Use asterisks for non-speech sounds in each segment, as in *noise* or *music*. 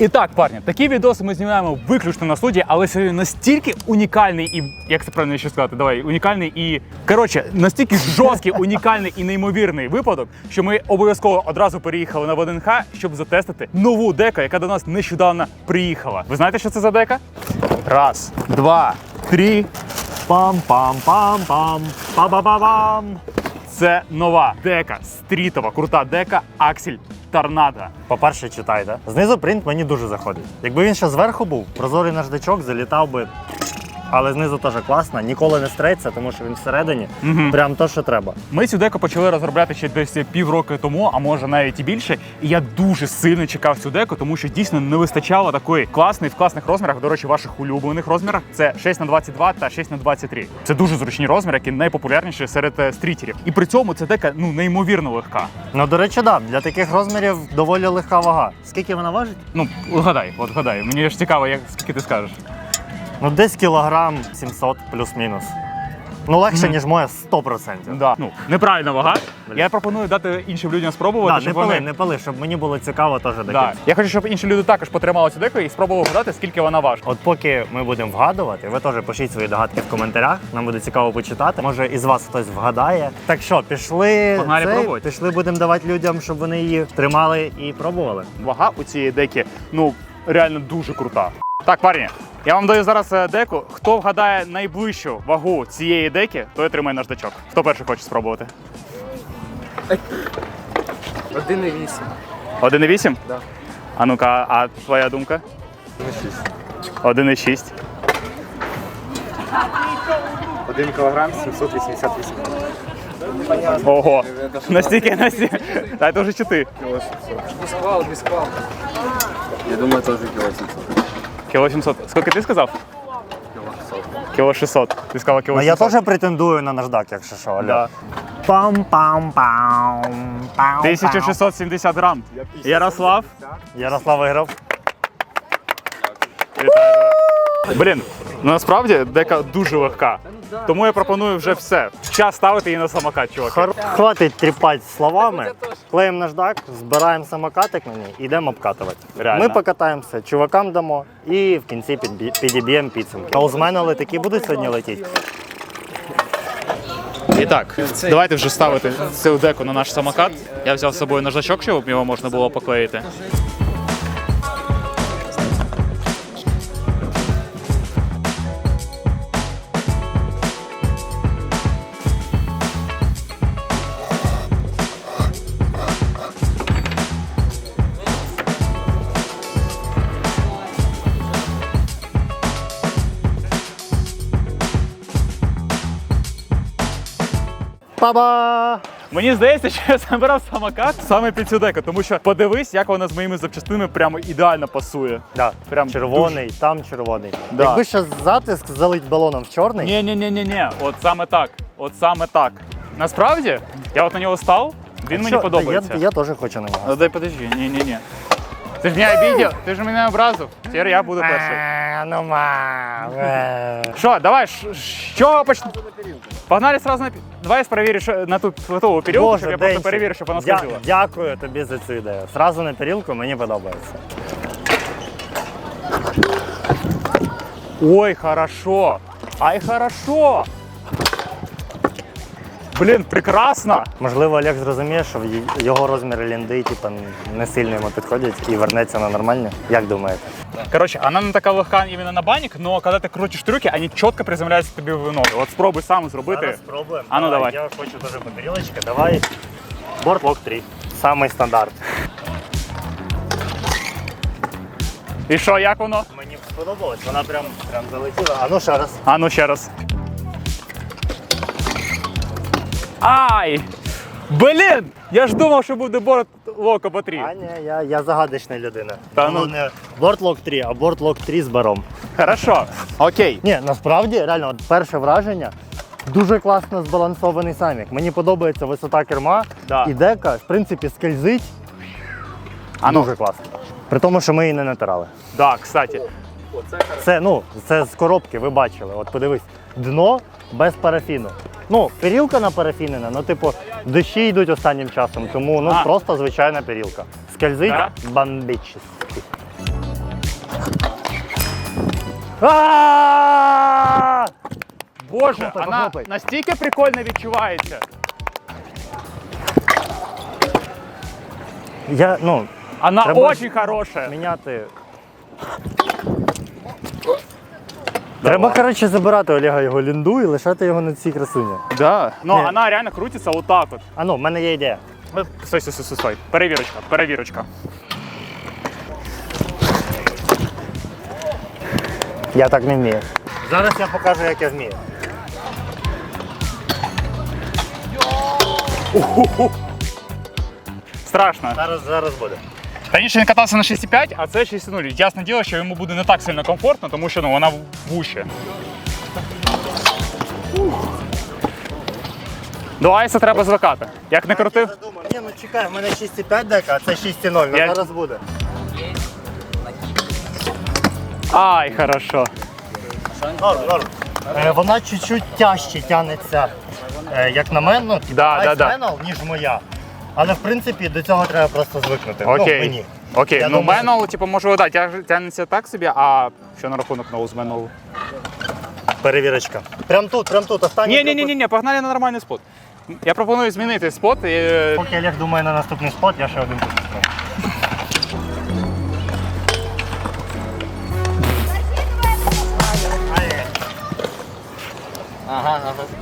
І так, парні, такі відоси ми знімаємо виключно на студії, але сьогодні настільки унікальний і як це правильно ще сказати? Давай, унікальний і коротше, настільки жорсткий, *laughs* унікальний і неймовірний випадок, що ми обов'язково одразу переїхали на ВДНХ, щоб затестити нову дека, яка до нас нещодавно приїхала. Ви знаєте, що це за дека? Раз, два, три. Пам-пам-пам-пам. Па-ба-ба-бам. Це нова дека, стрітова, крута дека Аксель Торнадо. По-перше, читайте. Знизу принт мені дуже заходить. Якби він ще зверху був, прозорий наждачок залітав би. Але знизу теж класно, ніколи не стреться, тому що він всередині Мгм. прям то, що треба. Ми цю деку почали розробляти ще десь півроку тому, а може навіть і більше. І я дуже сильно чекав цю деку, тому що дійсно не вистачало такої класної в класних розмірах. До речі, ваших улюблених розмірах це 6 на 22 та 6 на 23. Це дуже зручні розміри, які найпопулярніші серед е, стрітерів. І при цьому ця дека ну неймовірно легка. Ну, до речі, да, для таких розмірів доволі легка вага. Скільки вона важить? Ну вгадай, от вгадай. Мені ж цікаво, як скільки ти скажеш. Ну, десь кілограм 700 плюс-мінус. Ну, легше, ніж моя 100%. Да. Ну неправильна вага. Я пропоную дати іншим людям спробувати, Да, не щоб пали, вони не пали, щоб мені було цікаво теж таке. Да. Я хочу, щоб інші люди також потримали цю деку і спробували вгадати, скільки вона важить. От поки ми будемо вгадувати, ви теж пишіть свої догадки в коментарях. Нам буде цікаво почитати. Може, із вас хтось вгадає. Так що, пішли, Погнали цей, пробувати. пішли, будемо давати людям, щоб вони її тримали і пробували. Вага у цієї деки ну реально дуже крута. Так, парні, я вам даю зараз е, деку. Хто вгадає найближчу вагу цієї деки, той отримає наждачок. Хто перший хоче спробувати? 1,8. 1,8? Да. А ну-ка, а твоя думка? 1,6. 1,6. 1 кілограм 788. Ого. Настільки, настільки. Та це вже чи ти. Без квал, без квал. Я думаю, тоже кило 700. Кіло 700. Скільки ти сказав? Кило 600. Кіло 600. Ти сказав кіло Ну я 700. теж претендую на наждак, якщо що. Алло. Да. Пам-пам-пам. пам 1670 грам. Ярослав. Ярослав виграв. Вітаю тебе. Блін, ну Насправді дека дуже легка. Тому я пропоную вже все. Час ставити її на самокат, чуваки. Хор- Хватить тріпати словами. Клеїмо наждак, збираємо самокатик на ній і йдемо обкатувати. Реально. Ми покатаємося, чувакам дамо і в кінці підбі- підіб'ємо підсумки. А у мене летаки будуть сьогодні летіти? І так, давайте вже ставити цю деку на наш самокат. Я взяв з собою наждачок, щоб його можна було поклеїти. Па-ба! Мені здається, що я забирав самокат саме під цю деку, тому що подивись, як вона з моїми запчастинами прямо ідеально пасує. Да, Прям червоний, там червоний. Да. Якби ще затиск залить балоном в чорний, Ні, ні, ні, ні, ні. От саме так. От саме так. Насправді, я от на нього став, він мені що, подобається. Я, я теж хочу на нього. Ну дай подожди, ні, ні, ні. Ти ж мене обидел, ти ж мене образив. Тепер я буду перший. А, Ну. Що, давай, ш- з чого? Погнали сразу на... пі- Давай що на ту флотову періодку, щоб я просто Денчик, перевірю, щоб вона дя- сходила. Дякую тобі за цю ідею. Сразу на перілку мені подобається. Ой, хорошо. Ай, хорошо. Блін, прекрасно. Можливо, Олег зрозуміє, що його розміри лінди типу, не сильно йому підходять і вернеться на нормальні. Як думаєте? Короче, она не така легка іменно на банік, но коли ти крутиш трюки, вони чітко приземляються тобі в ноги. От спробуй сам зробити. Зараз спробуємо. А ну, давай. Я хочу теж по тарілочці. Давай. Бортлок 3. Самий стандарт. І що, як воно? Мені сподобалось, вона прям, прям залетіла. А ну ще раз. А ну ще раз. Ай! Блін! Я ж думав, що буде борт локо по 3. А ні, я, я загадочна людина. Та ну. Не бортлок 3, а бортлок 3 з баром. Хорошо. Окей. Ні, насправді, реально, от перше враження. Дуже класно збалансований самік. Мені подобається висота керма Да. і дека, в принципі, скользить. А ну, Дуже класно. При тому, що ми її не натирали. да, кстати. Це, ну, це з коробки, ви бачили. От подивись, дно без парафіну. Ну, перілка напарафінена, ну, типу, дощі йдуть останнім часом, тому ну, А. просто звичайна перілка. Скользить Так. бомбічно. А! Боже, Похлопай, вона похлопай. настільки прикольно відчувається. Я, ну, Вона Треба очень хороша. міняти. Треба, коротше, забирати Олега його лінду і лишати його на цій красуні. Да. Ну, Ні. вона реально крутиться отак от. А ну, в мене є ідея. Е, Стой, стой, стой, стой. Перевірочка, перевірочка. Я так не вмію. Зараз я покажу, як я вмію. Страшно. Зараз, зараз буде. Раніше він катався на 6,5, а це 6,0. Ясне діло, що йому буде не так сильно комфортно, тому що ну, вона вуще. До айса треба звикати. Як не крутив? Ні, ну чекай, в мене 6,5 дека, а це 6,0. Ну Я- зараз буде. Ай, хорошо. Норм, норм. Е, вона чуть-чуть тяжче тягнеться, е, як на мене, ну, типу, Да, да, да. Ніж моя. Але в принципі до цього треба просто звикнути. Ну, Окей. мені. Окей, Я ну думаю, менол, типу, може, да, тяг- тягнеться так собі, а що на рахунок ноуз менолу? Перевірочка. Прям тут, прям тут. Останній Ні, ні, ні, ні, ні, погнали на нормальний спот. Я пропоную змінити спот. І... Поки Олег думає на наступний спот, я ще один тут. Ага, ага.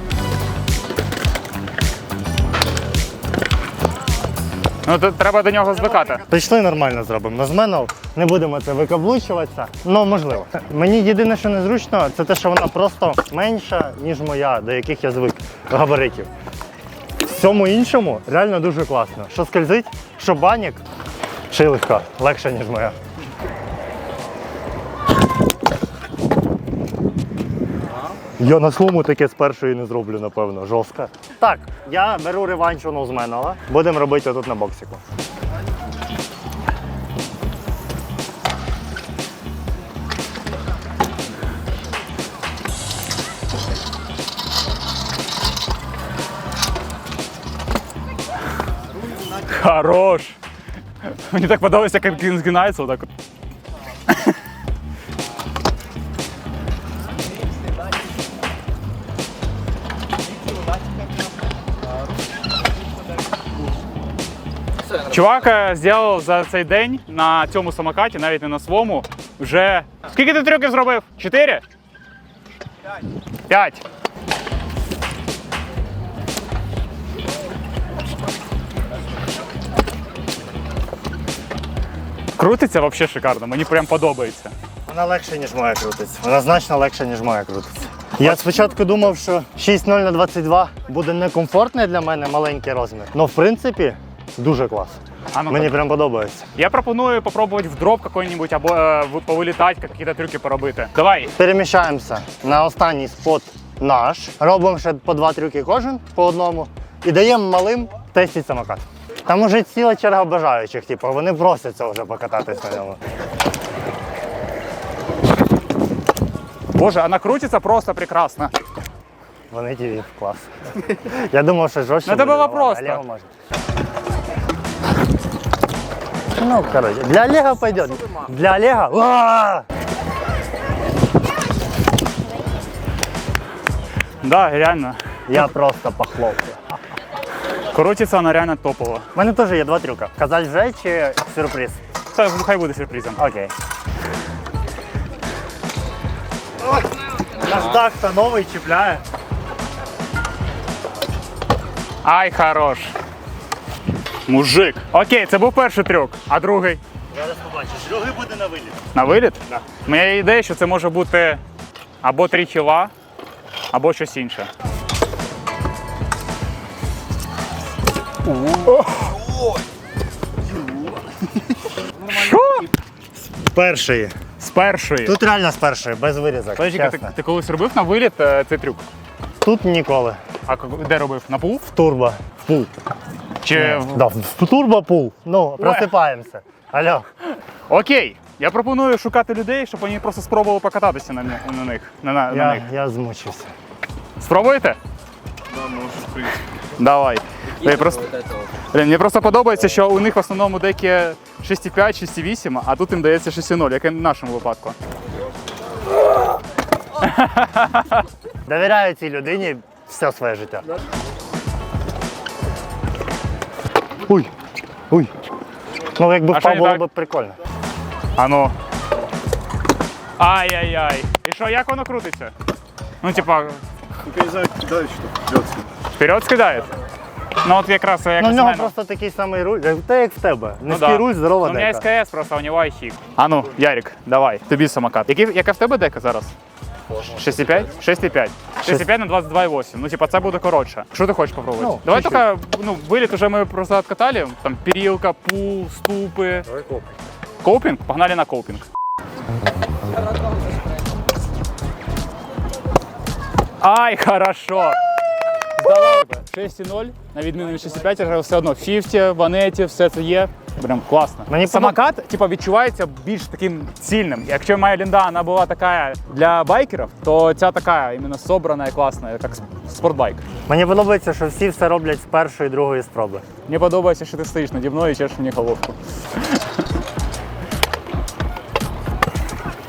Ну, то треба до нього звикати. Прийшли нормально зробимо. На мене не будемо це викаблучуватися. але можливо. Мені єдине, що незручно, це те, що вона просто менша, ніж моя, до яких я звик габаритів. Всьому іншому реально дуже класно. Що скользить, що банік, ще й легка, легша, ніж моя. Я на своєму таке з першої не зроблю, напевно, жорстко. Так, я беру реванш у Нозменала. Будемо робити тут на боксику. Хорош. Мені так подобається, як він згинається отак. Чувак е, зробив за цей день на цьому самокаті, навіть не на своєму, вже. Скільки ти трюків зробив? Чотири? П'ять. П'ять. Крутиться взагалі шикарно, мені прям подобається. Вона легше, ніж моя крутиться. Вона значно легше, ніж моя крутиться. Я спочатку думав, що 6.0 на 22 буде некомфортний для мене маленький розмір. але в принципі дуже клас. А ну Мені прям подобається. Я пропоную попробувати в дроп какой-нибудь або е, в- повилітати, якісь трюки поробити. Давай. Переміщаємося на останній спот наш. Робимо ще по два трюки кожен по одному. І даємо малим тестити самокат. Там уже ціла черга бажаючих, типу, вони просяться вже покататись на ньому. Боже, вона крутиться просто прекрасно. Вони ті клас. Я думав, що жорстче. Ну, це було просто. Олегу можна. Ну, короче, для Олега пойдет. Для Олега. Уа! Да, реально. Я просто похлопаю. Крутиться вона реально топово. У мене теж є два трюка. Казать вже чи сюрприз? Це хай буде сюрпризом. Окей. Наш дах то новий чіпляє. Ай, хорош. Мужик. Окей, це був перший трюк, а другий. Зараз побачиш. Другий буде на виліт. На виліт? Да. Моя ідея, що це може бути або три кіла, або щось інше. Що? Перший. З першої. Тут реально з першої, без вирізок. Подожди, ти, чесно. ти колись робив на виліт е, цей трюк? Тут ніколи. А де робив? На пул? В турбо. В пул. Чи Да, в турбо пул. Ну, просипаємося. Алло. Окей. Я пропоную шукати людей, щоб вони просто спробували покататися на, них- на них. На, на, на Я, них. я змучився. Спробуєте? Давай. Та я просто... Блін, мені просто подобається, що у них в основному деякі 6,5, 6,8, а тут їм дається 6,0, як і в нашому випадку. Довіряю цій людині все своє життя. Уй, уй. Ну, якби А що впав, не було так? б прикольно. А ну. Ай-яй-яй. І що, як воно крутиться? Ну, типа, Только не знаю, кидаю что вперед. вперед скидає? Ну от якраз як Ну, в у нього мене. просто такий самий руль, як- та як в тебе. Ну, Низький да. руль, здорова Ну, у мене дека. СКС просто, у нього айхік. А ну, Ярик, давай, тобі самокат. Який, яка в тебе дека зараз? 6,5? 6,5. 6,5 на 22,8. Ну, типа, це буде коротше. Що ти хочеш попробувати? Ну, Давай чуть-чуть. тільки, ну, виліт уже ми просто откатали. Там перілка, пул, ступи. Давай коп. Коупінг? Погнали на коупінг. Ай, хорошо. Здорово. 6,0, на відміну від 6,5, але все одно 50, ванеті, все це є. Прям класно. Мені Самокат типу, відчувається більш таким цільним. Якщо моя лінда вона була така для байкерів, то ця така іменно собрана і класна, як спортбайк. Мені подобається, що всі все роблять з першої і другої спроби. Мені подобається, що ти стоїш наді мною і чешеш мені головку.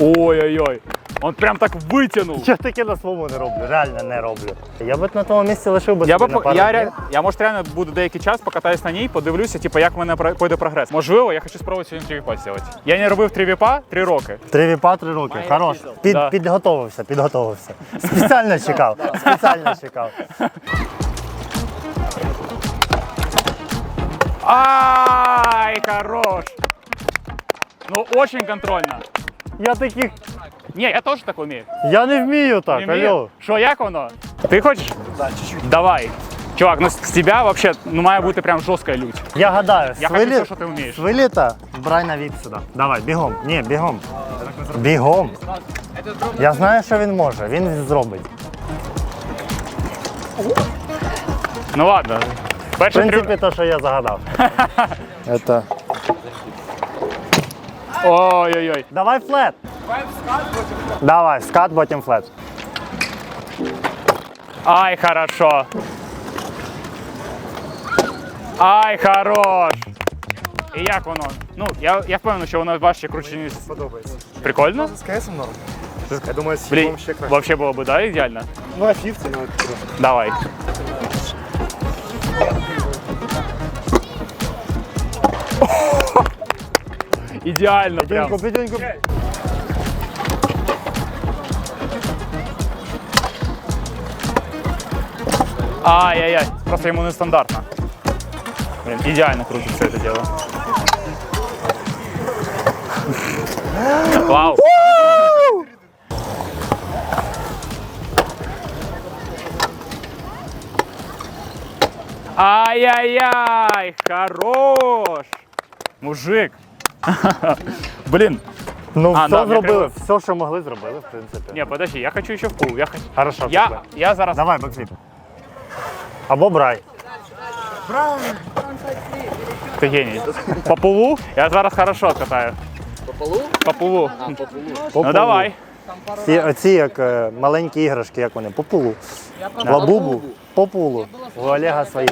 *laughs* Ой-ой-ой. Он прям так витягнув. Я таке на своєму не роблю, реально не роблю. Я б на тому місці лишив би Я, собі би, на пару я, днів. ре- я може реально буду деякий час покатаюсь на ній, подивлюся, типу, як в мене про- пойде прогрес. Можливо, я хочу спробувати сьогодні трівіпа зробити. Я не робив трівіпа три роки. Три віпа, три роки. Хорош. Під, Да. Підготовився, підготовився. Спеціально чекав. Спеціально чекав. Ай, хорош! Ну, очень контрольно. Я таких. Ні, я теж так вмію. Я не вмію так, Не вмію. алло. Що, як воно? Ти хочеш? Да, чуть-чуть. Давай. Чувак, ну з з тебе вообще ну, має бути прям жорстка лють. Я гадаю, Я хочу все, що ти вмієш. з виліта брай на від сюди. Давай, бігом. Ні, бігом. Бігом. Я знаю, що він може. Він зробить. Ну ладно. В Перший принципі, трив... те, що я загадав. *laughs* Это... Ой-ой-ой. Давай флет. Давай, скат, потім флет. Ай, хорошо. Ай, хорош. І як воно? Ну, я, я впевнений, що воно важче круче, ніж. Подобається. Прикольно? З КСом норм. Я думаю, з Блін, фіфом ще краще. вообще було б, да, ідеально? Ну, а фіф це навіть круто. Давай. *laughs* Ідеально прям. Підюньку, підюньку. Ай-яй-яй, просто ему нестандартно. Блин, идеально крутится это дело. Вау. Ай-яй-яй, хорош. Мужик. *laughs* Блин. Ну, А, все да, зробили, все, що могли, зробили, в принципі. Не, подожди, я хочу еще в пул. Я, хочу... Хорошо, я, пішли. я зараз Давай, бекфліп. Або брай. Ти геній. По пулу? Я зараз хорошо катаю. По полу? По пулу. А, по полу. По Ну пулу. давай. Ці, оці як е, маленькі іграшки, як вони, по пулу. Лабубу, по пулу. У Олега свої.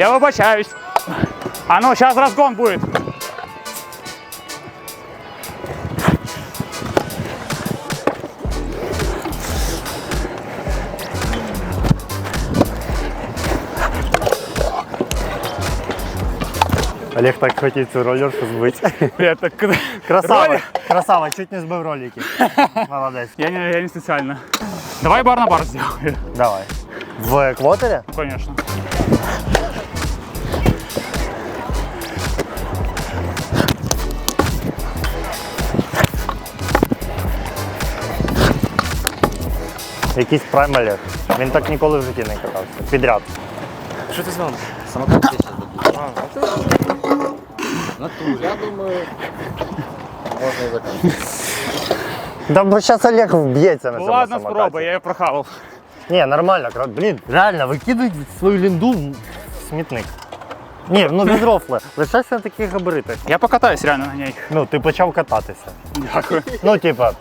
Я вибачаюсь. А ну, сейчас разгон будет. Олег так хотів цю ролерку збити. Я так... Красава, Роль? красава, чуть не збив ролики. Молодець. Я не, я не специально. Давай бар на бар сделаю. Давай. В? Ну, Конечно. Якийсь прайм Олег. Він так ніколи в житті не катався. Підряд. Що ти з вами? Самокат я сейчас Натуре. Я думаю, можно и заканчивать. Да бо зараз Олег вб'ється на Ну цьому ладно, самокаті. спроба, я ее прохавал. Ні, нормально, кра- блін, реально, викидують свою лінду в смітник. Ні, ну відрофли. Лишайся на таких габаритах. Я покатаюсь реально на ній. Ну, ти почав кататися. Дякую. Ну, типа.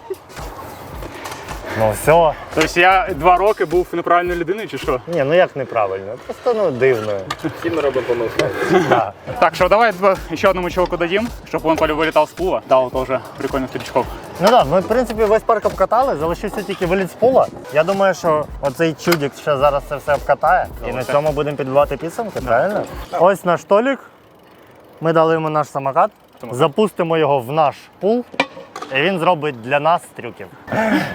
Ну все. Тобто я два роки був неправильною людиною чи що? Ні, ну як неправильно? Просто ну дивно. Всі ми робимо помилки. Да. Так, що давай ще одному чуваку дадим, щоб він вилітав з пула. Дав теж прикольних стрічков. Ну так, ми в принципі весь парк обкатали, залишився тільки виліт з пола. Я думаю, що оцей чудик ще зараз це все обкатає. І на цьому будемо підбивати підсумки, правильно? Ось наш Толік. Ми дали йому наш самокат, запустимо його в наш пул, і він зробить для нас трюків.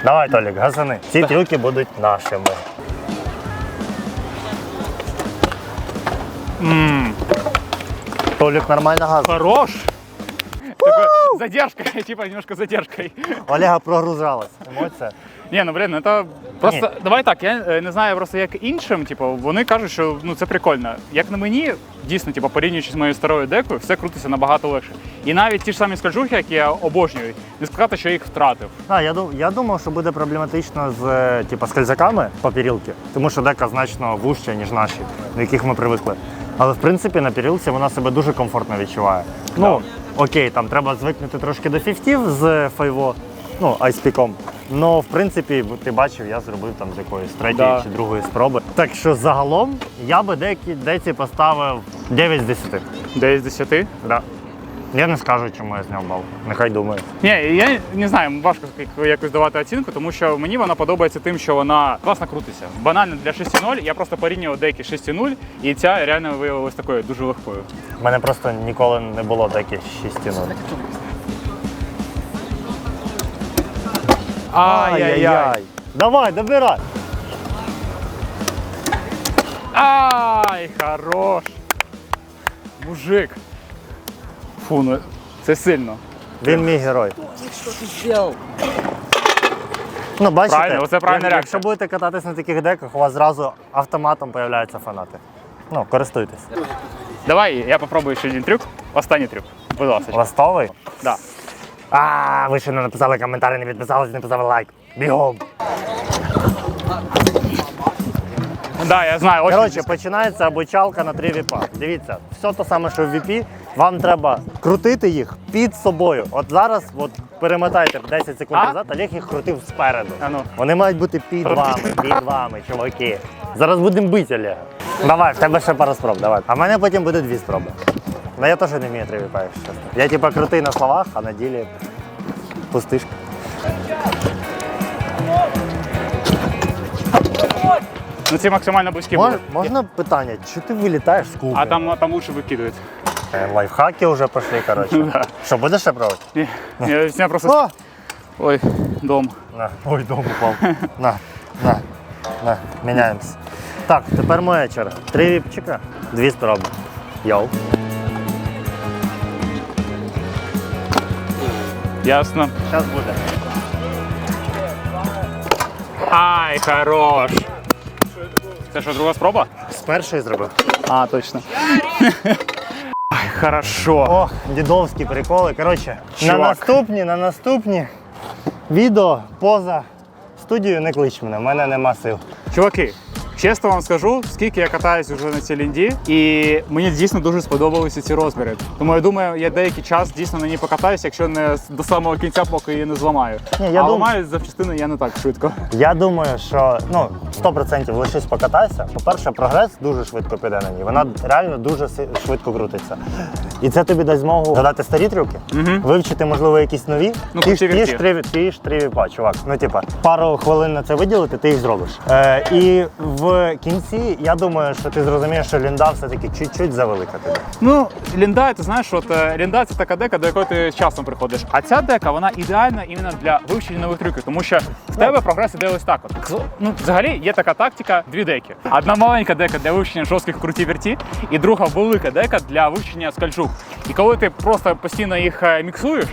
Давай, Толік, газани. Ці трюки будуть нашими. Толік нормально газ. Хорош! Такой, задержка, *laughs* типа немножко задержкой. Олега прогружалась. Емоція. Ні, ну блін, ну це просто давай так. Я е, не знаю просто як іншим. Типу, вони кажуть, що ну це прикольно. Як на мені, дійсно, типу, порівнюючи з моєю старою декою, все крутиться набагато легше. І навіть ті ж самі скальжухи, які я обожнюю, не сказати, що я їх втратив. А, я, дум- я думав, що буде проблематично з е, типу, скользяками по пірілки, тому що дека значно вужча, ніж наші, до яких ми привикли. Але в принципі на пірілці вона себе дуже комфортно відчуває. Ну, окей, там треба звикнути трошки до фіфтів з файво, ну, айспіком. Ну, в принципі, ти бачив, я зробив там з якоїсь третьої Да. чи другої спроби. Так що загалом я би декі, деці поставив 9 з 10. Десь з 10. Да. Я не скажу, чому я зняв бал. Нехай думає. Ні, я не знаю, важко як- якось давати оцінку, тому що мені вона подобається тим, що вона класно крутиться. Банально для 6.0 я просто порівнював деякі 6.0, і ця реально виявилася такою дуже легкою. У мене просто ніколи не було таких 6 0 Ай-яй-яй. Давай, добирай. Ай, хорош! Мужик. Фу, ну це сильно. Він мій герой. Що ти зробив? Ну, бачите, Правильно, оце правильна як- реакція. якщо будете кататись на таких деках, у вас зразу автоматом з'являються фанати. Ну, користуйтесь. Давай я попробую ще один трюк. Останній трюк. Будь ласка. Ластовий? Да. А, ви ще не написали коментарі, не підписались, не поставили лайк. Бігом. Да, я знаю, очень Коротше, починається обучалка на три віпа. Дивіться, все те саме, що в віпі, вам треба крутити їх під собою. От зараз, от перемотайте 10 секунд А? назад, Олег їх крутив спереду. А ну. Вони мають бути під вами, під вами, чуваки. Зараз будемо бити Олега. Давай, в тебе ще пара спроб, давай. А в мене потім буде дві спроби. Ну я теж не вмію три віпа, якщо чесно. Я типа крутий на словах, а на ділі пустишка. Ну ці максимально близькі Мож, були. можна питання, чи ти вилітаєш з кубки? А там, там лучше викидують. Е, Лайфхаки вже пішли, коротше. Да. *laughs* Що, будеш ще пробувати? Ні, я, я просто... О! Ой, дом. На. Ой, дом упав. На, на, на, міняємося. Так, тепер моя черга. Три віпчика, дві спроби. Йоу. Ясно. Зараз буде. Ай, хорош. Це що, друга спроба? З першої зробив. А, точно. *laughs* Ай, хорошо. О, дідовські приколи. Коротше, на Чувак. наступні, на наступні відео поза студією не клич мене, в мене нема сил. Чуваки, чесно вам скажу, скільки я катаюсь вже на цій лінді, і мені дійсно дуже сподобалися ці розміри. Тому я думаю, я деякий час дійсно на ній покатаюсь, якщо не до самого кінця, поки її не зламаю. Ні, я а дум- ламаю запчастини я не так швидко. Я думаю, що ну 100% лишись покатайся. По-перше, прогрес дуже швидко піде на ній. Вона реально дуже швидко крутиться. І це тобі дасть змогу згадати старі трюки, вивчити, можливо, якісь нові. Ну, ті, крути ті, ж три, ті ж три віпа, чувак. Ну, типа, пару хвилин на це виділити, ти їх зробиш. Е, і в кінці я думаю, що ти зрозумієш, що лінда все-таки чуть-чуть завелика тобі. Ну, лінда, ти знаєш, от е, лінда це така дека, до якої ти з часом приходиш. А ця дека вона ідеальна іменно для вивчення нових трюків, тому що в тебе прогрес іде ось так. От. З- Ну, взагалі є така тактика: дві деки. Одна маленька дека для вивчення жорстких круті верті, і друга велика дека для вивчення скальчук. І коли ти просто постійно їх е, міксуєш.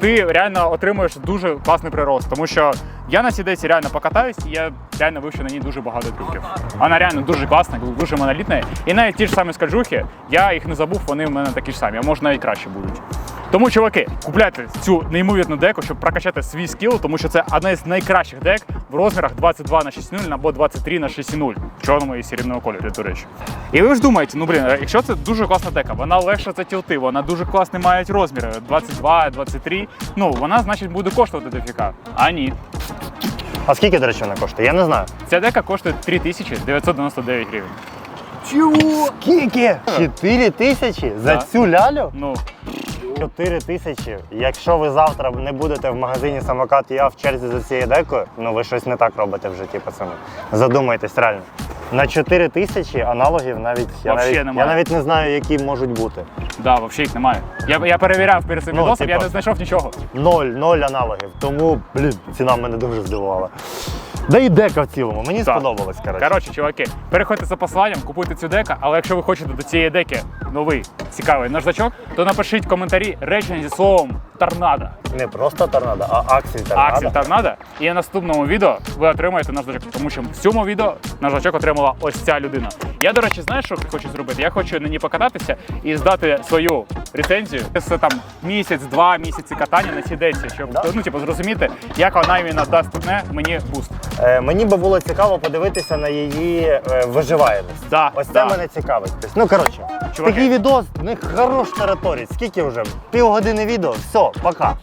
Ти реально отримуєш дуже класний прирост, тому що я на цій десі реально покатаюсь, і я реально вивчу на ній дуже багато трюків. Вона реально дуже класна, дуже монолітна. І навіть ті ж самі скальжухи, я їх не забув, вони в мене такі ж самі, а може навіть краще будуть. Тому, чуваки, купляйте цю неймовірну деку, щоб прокачати свій скіл, тому що це одна із найкращих дек в розмірах 22 на 6.0 або 23 на 6.0 в чорному і срібному кольорі, до речі. І ви ж думаєте, ну блін, якщо це дуже класна дека, вона легша за тілти, вона дуже класний мають розміри 22, 23, ну вона, значить, буде коштувати дофіга. А ні. А скільки, до речі, вона коштує? Я не знаю. Ця дека коштує 3999 гривень. Скільки? 4 тисячі за цю лялю? Ну, 4 тисячі. Якщо ви завтра не будете в магазині самокат я в черзі за цією декою, ну ви щось не так робите в житті, пацани. Задумайтесь реально. На 4 тисячі аналогів навіть я, Вообще навіть немає. я навіть не знаю, які можуть бути. да, взагалі їх немає. Я, я перевіряв перед цим Ну, відосом, я типа. не знайшов нічого. Ноль, ноль аналогів. Тому, блін, ціна мене дуже здивувала. Да і дека в цілому, мені Так. сподобалось, коротше. Коротше, чуваки, переходьте за посиланням, купуйте цю дека, але якщо ви хочете до цієї деки новий цікавий наждачок, то напишіть в коментарі речення зі словом торнадо. Не просто торнадо, а аксель торнадо. Аксель торнадо. І в наступному відео ви отримаєте наждачок, тому що в цьому відео наждачок отримала ось ця людина. Я, до речі, знаєш, що хочу зробити? Я хочу на ній покататися і здати свою рецензію. Це там місяць-два місяці катання на цій деці, щоб Да. ну, типу, зрозуміти, як вона іменно дасть не мені буст. Е, мені би було цікаво подивитися на її е, виживаємість. Да, Ось це да. мене цікавить. Тобто, Ну коротше, Чуваки. такий відос, не хорош тараторить. Скільки вже? Півгодини відео, все, пока.